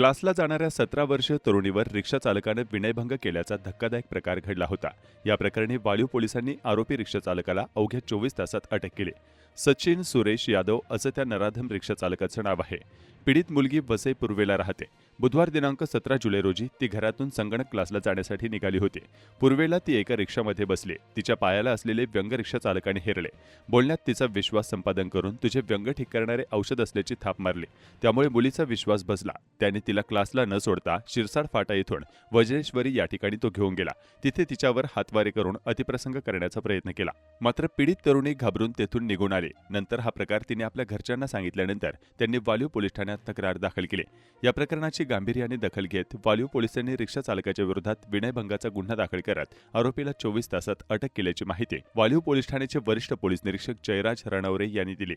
क्लासला जाणाऱ्या सतरा वर्षीय तरुणीवर रिक्षा चालकानं विनयभंग केल्याचा धक्कादायक प्रकार घडला होता. या प्रकरणी वाळीव पोलिसांनी आरोपी रिक्षा चालकाला अवघ्या चोवीस तासात अटक केली. सचिन सुरेश यादव असं त्या नराधम रिक्षा चालकाचं नाव आहे. पीडित मुलगी वसई पूर्वेला राहते. बुधवार दिनांक सतरा जुलै रोजी ती घरातून संगणक क्लासला जाण्यासाठी निघाली होती. पूर्वेला ती एका रिक्षामध्ये बसली. तिच्या पायाला असलेले व्यंग रिक्षा चालकाने हेरले. बोलण्यात तिचा विश्वास संपादन करून तुझे व्यंग ठीक करणारे औषध असल्याची थाप मारली. त्यामुळे मुलीचा विश्वास बसला. त्याने तिला क्लासला न सोडता शिरसाड फाटा येथून वज्रेश्वरी या ठिकाणी तो घेऊन गेला. तिथे तिच्यावर हातवारे करून अतिप्रसंग करण्याचा प्रयत्न केला. मात्र पीडित तरुणी घाबरून तेथून निघून आली. नंतर हा प्रकार तिने आपल्या घरच्यांना सांगितल्यानंतर त्यांनी वाल्यू पोलीस ठाण्यात तक्रार दाखल केली. या प्रकरणाची गांभीर्याने दखल घेत वालीव पोलिसांनी रिक्षा चालकाच्या विरोधात विनयभंगाचा गुन्हा दाखल करत आरोपीला चोवीस तासात अटक केल्याची माहिती वाल्यू पोलीस ठाण्याचे वरिष्ठ पोलीस निरीक्षक जयराज रणवरे यांनी दिली.